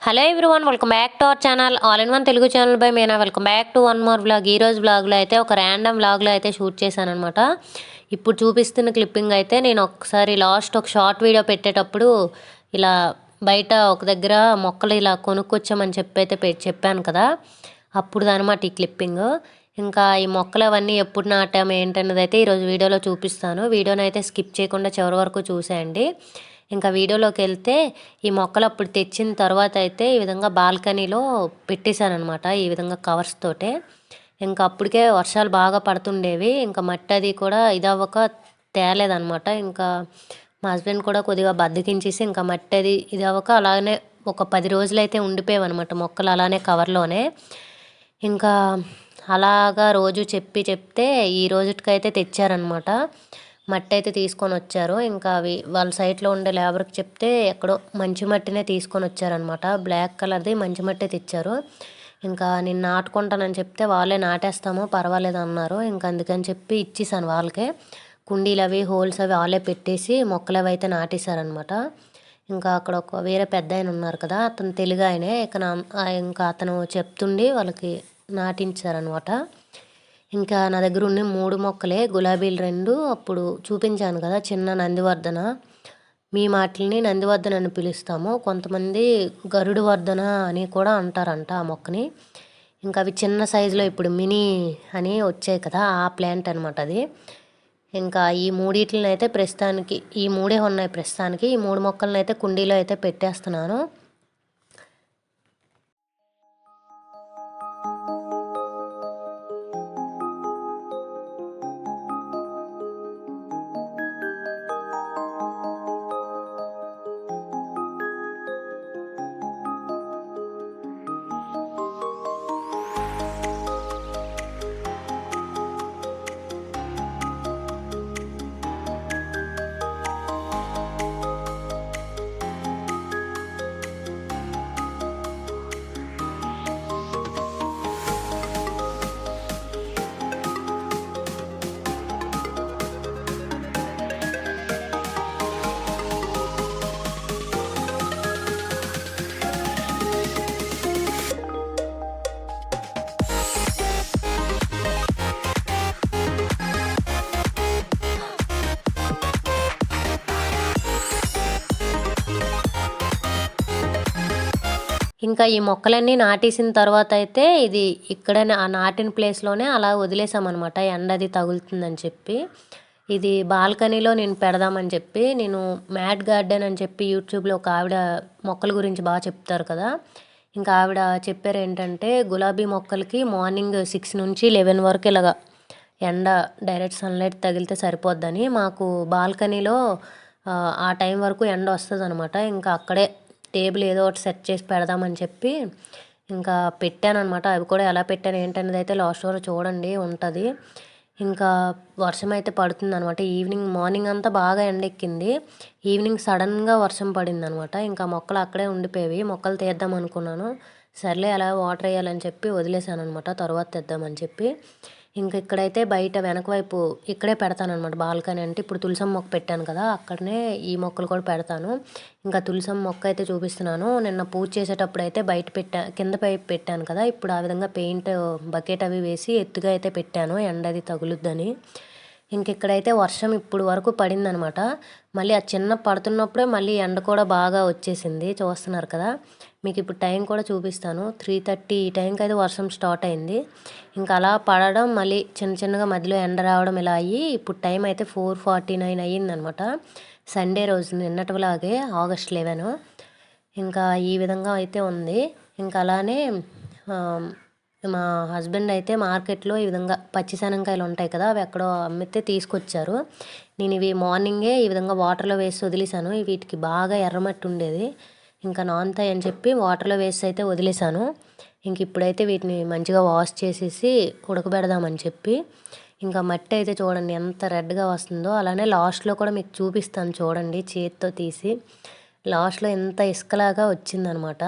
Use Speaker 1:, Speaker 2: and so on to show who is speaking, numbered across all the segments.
Speaker 1: Hello everyone welcome back to our channel all in one Telugu channel by Meena welcome back to one more blog ఈరోజు బ్లాగ్లో అయితే ఒక random బ్లాగ్లో అయితే shoot చేశాను అనమాట ఇప్పుడు చూపిస్తున్న క్లిప్పింగ్ అయితే నేను ఒకసారి లాస్ట్ ఒక షార్ట్ వీడియో పెట్టేటప్పుడు ఇలా బయట ఒక దగ్గర మొక్కలు ఇలా కొనుక్కొచ్చామని చెప్పి అయితే చెప్పాను కదా. అప్పుడు అనమాట ఈ క్లిప్పింగ్ ఇంకా ఈ మొక్కలు అవన్నీ ఎప్పుడు నాటాము ఏంటన్నది అయితే ఈరోజు వీడియోలో చూపిస్తాను. వీడియోని అయితే స్కిప్ చేయకుండా చివరి వరకు చూసేయండి. ఇంకా వీడియోలోకి వెళ్తే ఈ మొక్కలు అప్పుడు తెచ్చిన తర్వాత అయితే ఈ విధంగా బాల్కనీలో పెట్టేశానమాట ఈ విధంగా కవర్స్ తోటే. ఇంకా అప్పటికే వర్షాలు బాగా పడుతుండేవి ఇంకా మట్టి అది కూడా ఇదవ్వక తేలేదనమాట ఇంకా మా హస్బెండ్ కూడా కొద్దిగా బద్దకించేసి ఇంకా మట్టి అది ఇదవ్వక అలానే ఒక పది రోజులు అయితే ఉండిపోయావన్నమాట మొక్కలు అలానే కవర్లోనే. ఇంకా అలాగా రోజు చెప్పి చెప్తే ఈ రోజుకైతే తెచ్చారనమాట మట్టి అయితే తీసుకొని వచ్చారు ఇంకా అవి వాళ్ళ సైట్లో ఉండే లేబర్కి చెప్తే ఎక్కడో మంచి మట్టినే తీసుకొని వచ్చారనమాట బ్లాక్ కలర్ది మంచి మట్టి తెచ్చారు. ఇంకా నేను నాటుకుంటానని చెప్తే వాళ్ళే నాటేస్తాము పర్వాలేదు అన్నారు. ఇంకా అందుకని చెప్పి ఇచ్చేసాను వాళ్ళకే. కుండీలు అవి హోల్స్ అవి వాళ్ళే పెట్టేసి మొక్కలు అవి అయితే నాటేశారనమాట ఇంకా అక్కడ ఒక వేరే పెద్ద ఆయన ఉన్నారు కదా అతను తెలుగు ఆయనే. ఇక నా- ఇంకా అతను చెప్తుండి వాళ్ళకి నాటించారనమాట ఇంకా నా దగ్గర ఉన్న మూడు మొక్కలే గులాబీలు రెండు. అప్పుడు చూపించాను కదా చిన్న నందివర్ధన. మీ మాటల్ని నందివర్ధన అని పిలుస్తాము. కొంతమంది గరుడు వర్ధన అని కూడా అంటారంట ఆ మొక్కని. ఇంకా అవి చిన్న సైజులో ఇప్పుడు మినీ అని వచ్చాయి కదా ఆ ప్లాంట్ అనమాట అది. ఇంకా ఈ మూడిట్లని అయితే ప్రస్తుతానికి ఈ మూడే ఉన్నాయి ప్రస్తుతానికి. ఈ మూడు మొక్కలను అయితే కుండీలో అయితే పెట్టేస్తున్నాను. ఇంకా ఈ మొక్కలన్నీ నాటేసిన తర్వాత అయితే ఇది ఇక్కడనే ఆ నాటిన ప్లేస్లోనే అలా వదిలేసామన్నమాట. ఎండ అది తగులుతుందని చెప్పి. ఇది బాల్కనీలో నేను పెడదామని చెప్పి నేను మ్యాట్ గార్డెన్ అని చెప్పి యూట్యూబ్లో ఒక ఆవిడ మొక్కల గురించి బాగా చెప్తారు కదా. ఇంకా ఆవిడ చెప్పారు ఏంటంటే గులాబీ మొక్కలకి మార్నింగ్ సిక్స్ నుంచి లెవెన్ వరకు ఇలాగా ఎండ డైరెక్ట్ సన్లైట్ తగిలితే సరిపోద్దని. మాకు బాల్కనీలో ఆ టైం వరకు ఎండ వస్తుంది అనమాట ఇంకా అక్కడే టేబుల్ ఏదో ఒకటి సెట్ చేసి పెడదామని చెప్పి ఇంకా పెట్టాను అనమాట అవి కూడా ఎలా పెట్టాను ఏంటనేది అయితే లాస్ట్ వరకు చూడండి ఉంటుంది. ఇంకా వర్షం అయితే పడుతుంది అనమాట ఈవినింగ్ మార్నింగ్ అంతా బాగా ఎండెక్కింది. ఈవినింగ్ సడన్గా వర్షం పడింది అనమాట ఇంకా మొక్కలు అక్కడే ఉండిపోయేవి. మొక్కలు తీద్దాం అనుకున్నాను సర్లే అలా వాటర్ వేయాలని చెప్పి వదిలేసాను అనమాట తర్వాత తెద్దామని చెప్పి. ఇంకా ఇక్కడైతే బయట వెనక వైపు ఇక్కడే పెడతాను అనమాట బాల్కనీ అంటే. ఇప్పుడు తులసం మొక్క పెట్టాను కదా అక్కడనే ఈ మొక్కలు కూడా పెడతాను. ఇంకా తులసం మొక్క అయితే చూపిస్తున్నాను. నిన్న పూజ చేసేటప్పుడు అయితే బయట పెట్టా కింద పైపు పెట్టాను కదా. ఇప్పుడు ఆ విధంగా పెయింట్ బకెట్ అవి వేసి ఎత్తుగా అయితే పెట్టాను. ఎండ అది తగులుద్దని. ఇంక ఇక్కడైతే వర్షం ఇప్పుడు వరకు పడిందనమాట. మళ్ళీ ఆ చిన్న పడుతున్నప్పుడే మళ్ళీ ఎండ కూడా బాగా వచ్చేసింది. చూస్తున్నారు కదా మీకు ఇప్పుడు టైం కూడా చూపిస్తాను. త్రీ థర్టీ ఈ టైంకి అయితే వర్షం స్టార్ట్ అయింది. ఇంకా అలా పడడం మళ్ళీ చిన్న చిన్నగా మధ్యలో ఎండ రావడం ఇలా అయ్యి ఇప్పుడు టైం అయితే ఫోర్ ఫార్టీ నైన్ అయ్యిందనమాట. సండే రోజు నిన్నటిలాగే ఆగస్ట్ లెవెన్. ఇంకా ఈ విధంగా అయితే ఉంది. ఇంకా అలానే మా హస్బెండ్ అయితే మార్కెట్లో ఈ విధంగా పచ్చిశనగకాయలు ఉంటాయి కదా అవి ఎక్కడో అమ్మితే తీసుకొచ్చారు. నేను ఇవి మార్నింగే ఈ విధంగా వాటర్లో వేసి వదిలేసాను వీటికి బాగా ఎర్రమట్టి ఉండేది. ఇంకా నాన్తాయి అని చెప్పి వాటర్లో వేసి అయితే వదిలేసాను ఇంక ఇప్పుడైతే వీటిని మంచిగా వాష్ చేసేసి ఉడకబెడదామని చెప్పి. ఇంకా మట్టి అయితే చూడండి ఎంత రెడ్గా వస్తుందో. అలానే లాస్ట్లో కూడా మీకు చూపిస్తాను చూడండి చేతితో తీసి. లాస్ట్లో ఎంత ఇసుకలాగా వచ్చిందనమాట.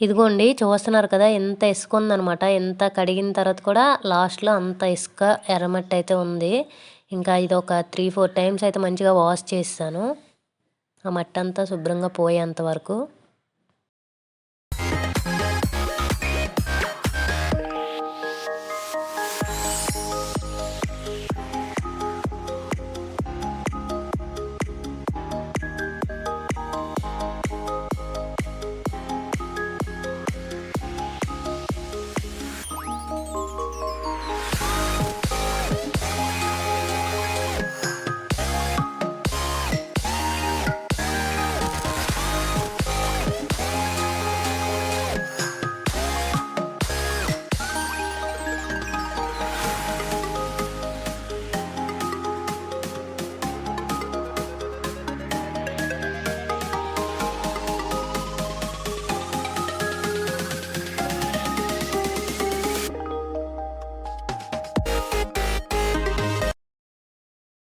Speaker 1: ఇదిగోండి చూస్తున్నారు కదా ఎంత ఇసుక ఉందనమాట ఎంత కడిగిన తర్వాత కూడా లాస్ట్లో అంత ఇసుక ఎర్రమట్టి అయితే ఉంది. ఇంకా ఇది ఒక త్రీ ఫోర్ టైమ్స్ అయితే మంచిగా వాష్ చేస్తాను ఆ మట్టి అంతా శుభ్రంగా పోయేంత వరకు.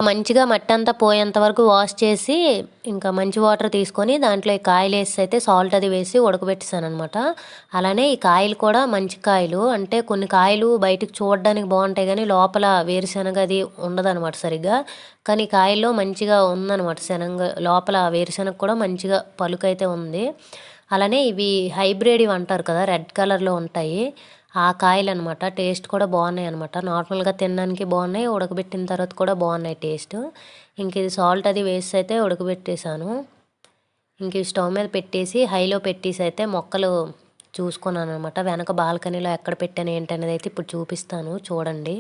Speaker 1: మంచిగా మట్టి అంతా పోయేంత వరకు వాష్ చేసి ఇంకా మంచి వాటర్ తీసుకొని దాంట్లో ఈ కాయలు వేసి అయితే సాల్ట్ అది వేసి ఉడకబెట్టేసాను అనమాట అలానే ఈ కాయలు కూడా మంచి కాయలు. అంటే కొన్ని కాయలు బయటకు చూడడానికి బాగుంటాయి కానీ లోపల వేరుశనగ అది ఉండదనమాట సరిగ్గా. కానీ కాయల్లో మంచిగా ఉందన్నమాట శనగ లోపల వేరుశనగ కూడా మంచిగా పలుకైతే ఉంది. అలానే ఇవి హైబ్రిడ్ ఇవి అంటారు కదా రెడ్ కలర్లో ఉంటాయి. ఆ కాయలు అనమాట టేస్ట్ కూడా బాగున్నాయి అనమాట నార్మల్గా తినడానికి బాగున్నాయి ఉడకబెట్టిన తర్వాత కూడా బాగున్నాయి టేస్ట్. ఇంక ఇది సాల్ట్ అది వేసి అయితే ఉడకబెట్టేశాను. ఇంక స్టవ్ మీద పెట్టేసి హైలో పెట్టేసి అయితే మొక్కలు చూసుకున్నాను అనమాట వెనక బాల్కనీలో ఎక్కడ పెట్టాను ఏంటనేది అయితే ఇప్పుడు చూపిస్తాను. చూడండి.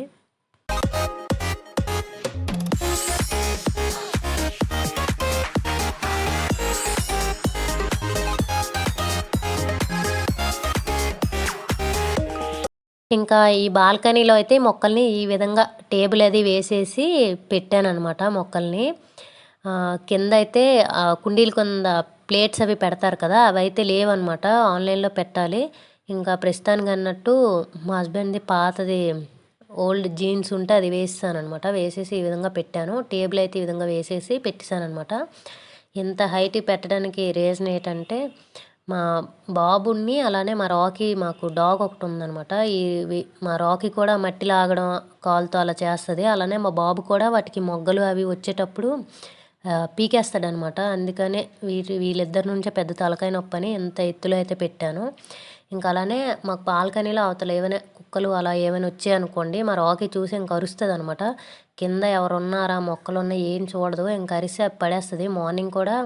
Speaker 1: ఇంకా ఈ బాల్కనీలో అయితే మొక్కల్ని ఈ విధంగా టేబుల్ అది వేసేసి పెట్టాను అనమాట మొక్కల్ని కింద అయితే కుండీలు కింద ప్లేట్స్ అవి పెడతారు కదా అవి అయితే లేవన్నమాట. ఆన్లైన్లో పెట్టాలి. ఇంకా ప్రస్తుతానికి అన్నట్టు మా హస్బెండ్ది పాతది ఓల్డ్ జీన్స్ ఉంటే అది వేస్తానమాట వేసేసి ఈ విధంగా పెట్టాను. టేబుల్ అయితే ఈ విధంగా వేసేసి పెట్టేశానమాట ఇంత హైట్ పెట్టడానికి రీజన్ ఏంటంటే మా బాబుని అలానే మా రాకీ మాకు డాగ్ ఒకటి ఉందనమాట ఈ మా రాకీ కూడా మట్టి లాగడం కాలుతో అలా చేస్తుంది. అలానే మా బాబు కూడా వాటికి మొగ్గలు అవి వచ్చేటప్పుడు పీకేస్తాడనమాట అందుకనే వీటి వీళ్ళిద్దరి నుంచే పెద్ద తలకాయ నొప్పి అని ఎంత ఎత్తులో అయితే పెట్టాను. ఇంకా అలానే మాకు బాల్కనీలో అవతల ఏమైనా కుక్కలు అలా ఏమైనా వచ్చాయనుకోండి మా రాకీ చూసి ఇంక అరుస్తుంది అనమాట కింద ఎవరున్నారా మొక్కలు ఉన్నాయి ఏం చూడదు ఇంక అరిసి పడేస్తుంది. మార్నింగ్ కూడా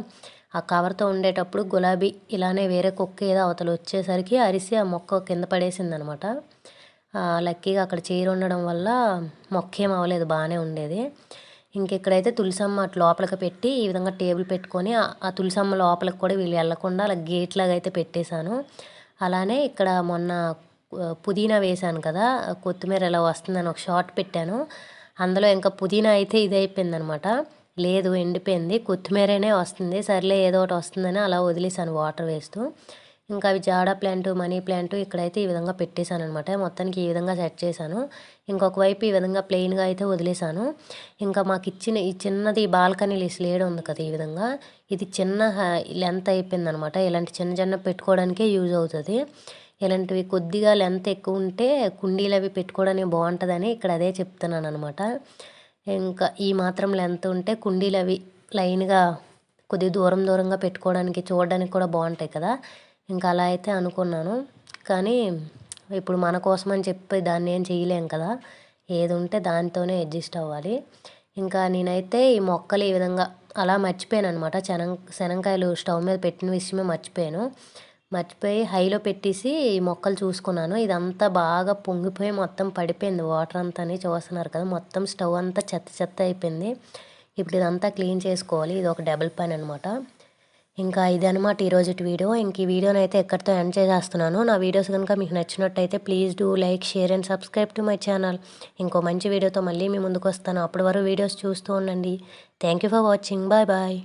Speaker 1: ఆ కవర్తో ఉండేటప్పుడు గులాబీ ఇలానే వేరే కుక్క ఏదో అవతల వచ్చేసరికి అరిసి ఆ మొక్క కింద పడేసింది అనమాట లక్కీగా అక్కడ చీర ఉండడం వల్ల మొక్క ఏం అవ్వలేదు బాగానే ఉండేది. ఇంకెక్కడైతే తులసమ్మ అటు లోపలికి పెట్టి ఈ విధంగా టేబుల్ పెట్టుకొని ఆ తులసమ్మ లోపలికి కూడా వీళ్ళు వెళ్ళకుండా అలా గేట్ లాగా అయితే పెట్టేశాను. అలానే ఇక్కడ మొన్న పుదీనా వేశాను కదా కొత్తిమీర ఎలా వస్తుందని ఒక షార్ట్ పెట్టాను. అందులో ఇంకా పుదీనా అయితే ఇది అయిపోయిందనమాట లేదు ఎండిపోయింది. కొత్తిమీరనే వస్తుంది. సర్లే ఏదో ఒకటి వస్తుందని అలా వదిలేసాను వాటర్ వేస్తూ. ఇంకా అవి జాడా ప్లాంట్ మనీ ప్లాంట్ ఇక్కడైతే ఈ విధంగా పెట్టేశాను అనమాట మొత్తానికి ఈ విధంగా సెట్ చేశాను. ఇంకొక వైపు ఈ విధంగా ప్లెయిన్గా అయితే వదిలేశాను. ఇంకా మాకు ఇచ్చిన ఈ చిన్నది బాల్కనీలు స్లేడ్ ఉంది కదా ఈ విధంగా. ఇది చిన్న లెంత్ అయిపోయింది అనమాట ఇలాంటి చిన్న చిన్న పెట్టుకోవడానికే యూజ్ అవుతుంది. ఇలాంటివి కొద్దిగా లెంత్ ఎక్కువ ఉంటే కుండీలు అవి పెట్టుకోవడానికి బాగుంటుందని ఇక్కడ అదే చెప్తున్నాను అనమాట ఇంకా ఈ మాత్రం లెంత్ ఉంటే కుండీలు అవి లైన్గా కొద్దిగా దూరం దూరంగా పెట్టుకోవడానికి చూడడానికి కూడా బాగుంటాయి కదా. ఇంకా అలా అయితే అనుకున్నాను. కానీ ఇప్పుడు మన కోసం అని చెప్పి దాన్ని ఏం చేయలేం కదా. ఏది ఉంటే దానితోనే అడ్జస్ట్ అవ్వాలి. ఇంకా నేనైతే ఈ మొక్కలు ఈ విధంగా అలా మర్చిపోయాను అనమాట శనం శనంకాయలు స్టవ్ మీద పెట్టిన విషయమే మర్చిపోయాను. మర్చిపోయి హైలో పెట్టేసి మొక్కలు చూసుకున్నాను. ఇదంతా బాగా పొంగిపోయి మొత్తం పడిపోయింది. వాటర్ అంతా చూస్తున్నారు కదా మొత్తం స్టవ్ అంతా చెత్త చెత్త అయిపోయింది. ఇప్పుడు ఇదంతా క్లీన్ చేసుకోవాలి. ఇది ఒక డబుల్ పైన్ అనమాట ఇంకా ఇది అనమాట ఈరోజు వీడియో. ఇంక ఈ వీడియోని అయితే ఎక్కడితో ఎండ్ చేసేస్తున్నాను. నా వీడియోస్ కనుక మీకు నచ్చినట్టయితే please do like share and subscribe to my channel. ఇంకో మంచి వీడియోతో మళ్ళీ మీ ముందుకు వస్తాను. అప్పటి వరకు వీడియోస్ చూస్తూ ఉండండి. Thank you for watching. Bye bye.